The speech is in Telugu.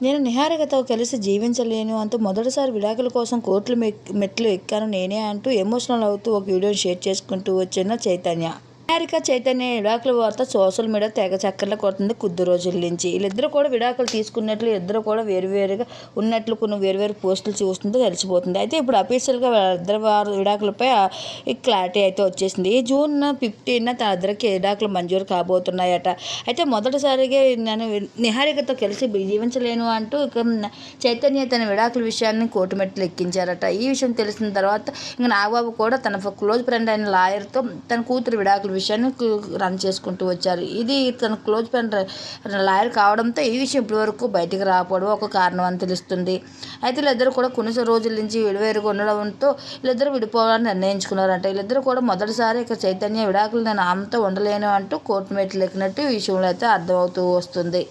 నేను నిహారికతో కలిసి జీవించలేను అంటూ మొదటిసారి విడాకుల కోసం కోర్టులు మెట్లు ఎక్కాను నేనే అంటూ ఎమోషనల్ అవుతూ ఒక వీడియోని షేర్ చేసుకుంటూ వచ్చిన చైతన్య. నిహారిక చైతన్య విడాకుల వార్త సోషల్ మీడియా తెగ చక్కర్లు కొడుతుంది. కొద్ది రోజుల నుంచి వీళ్ళిద్దరు కూడా విడాకులు తీసుకున్నట్లు ఇద్దరు కూడా వేరువేరుగా ఉన్నట్లు కొన్ని వేరువేరు పోస్టులు చూస్తుంటే తెలిసిపోతుంది. అయితే ఇప్పుడు అఫీషియల్గా ఇద్దరు వారు విడాకులపై క్లారిటీ అయితే వచ్చేసింది. ఈ జూన్ ఫిఫ్టీన్ తన ఇద్దరికి విడాకులు మంజూరు కాబోతున్నాయట. అయితే మొదటిసారిగా నేను నిహారికతో కలిసి జీవించలేను అంటూ ఇక చైతన్య తన విడాకుల విషయాన్ని కోర్టు మెట్లు ఎక్కించారట. ఈ విషయం తెలిసిన తర్వాత ఇంకా నాగబాబు కూడా తన క్లోజ్ ఫ్రెండ్ అయిన లాయర్తో తన కూతురు విడాకుల విషయాన్ని రన్ చేసుకుంటూ వచ్చారు. ఇది తన క్లోజ్ ఫ్రెండ్ లాయర్ కావడంతో ఈ విషయం ఇప్పటివరకు బయటకు రాకపోవడం ఒక కారణం అని తెలుస్తుంది. అయితే వీళ్ళిద్దరు కూడా కొన్ని రోజుల నుంచి విడివేరుగా ఉండడంతో వీళ్ళిద్దరు విడిపోవాలని నిర్ణయించుకున్నారంట. వీళ్ళిద్దరు కూడా మొదటిసారి ఇక చైతన్య విడాకులు నేను ఆమెతో ఉండలేను అంటూ కోర్టు మెట్లు ఎక్కినట్టు ఈ విషయంలో అయితే అర్థమవుతూ వస్తుంది.